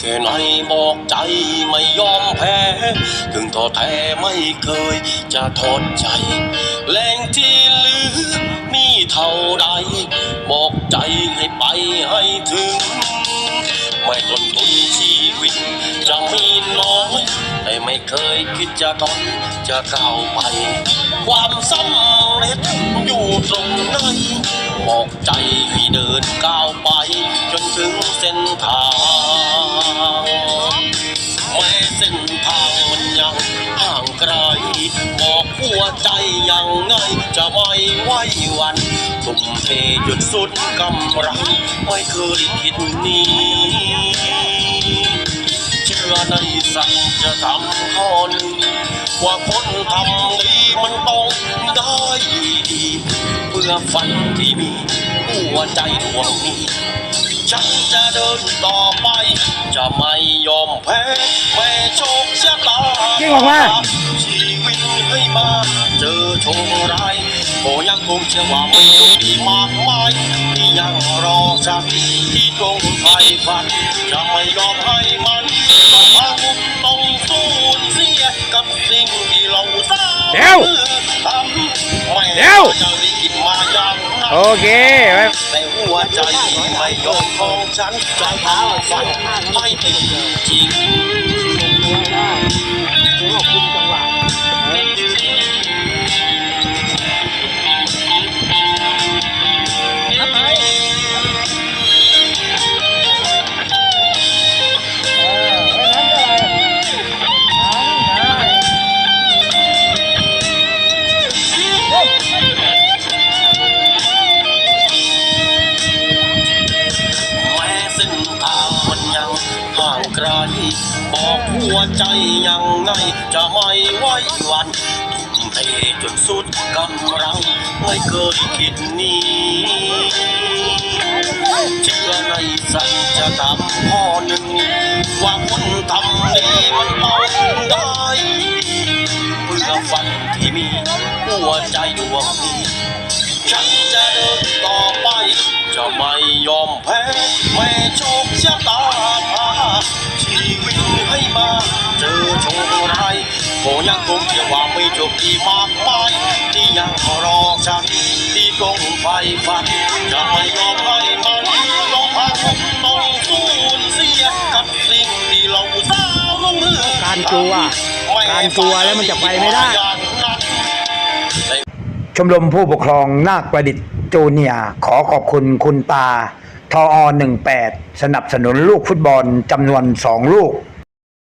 แค่ไหนบอกใจไม่ยอมแพ้ถึงท้อแท้ไม่เคยจะทอดใจ แรงที่เหลือมีเท่าใด บอกใจให้ไปให้ถึง ไม่ต้นทุนชีวิตจะมีน้อย แต่ไม่เคยคิดจะต้นจะก้าวไป ความสำเร็จอยู่ตรงไหน บอกใจให้เดินก้าวไป จนถึงเส้นทางแม้เส้นทางมันยังห่างไกล บอกหัวใจยังไงจะไม่ไหววันทุ่มเทจนสุดกำลังไม่เคยคิดนี้เชื่อในสัจจะทำข้อหนึ่ง ว่าคนทำดีมันต้องได้ดีเพื่อฝันที่มีหัวใจดวงนี้ ฉันจะเดินต่อไป จะไม่ยอมแพ้แม้โชคชะตาเก่งออกมา ชีวิตให้มาเจอโชคร้ายโอ้ยังคงเชื่อว่าไม่จบที่มากมายที่ยังรอฉันที่ตรงไฟฝันจะไม่ยอมให้ เดี๋ยวเดี๋ยวโอเคไปแต่หัวใจไม่ยอมของฉันจะทำฝันไม่เป็นจริง ยังห่างไกล บอกหัวใจยังไง จะไม่ไหวหวันทุ่มเทจนสุดกำลัง ไม่เคยคิดนี้เชื่อในสัจธรรมข้อหนึ่ง ว่าคนทำดีมันต้องได้เพื่อฝันที่มี หัวใจดวงนี้ฉันจะเดินต่อไป จะไม่ยอมแพ้แม้โชคชะตา ยังคงเชื่อว่าไม่จบที่มากมายที่ยังรอฉันที่ตรงไฟฝันจะไม่ยอมให้มันต้องพังต้องสูญเสียกับสิ่งที่เราสร้างลงมือการกลัวการกลัวแล้วมันจะไปไม่ได้ ชมรมผู้ปกครองนาคประดิษฐ์จูเนียขอขอบคุณคุณตาทอ 18 สนับสนุนลูกฟุตบอลจำนวน 2 ลูก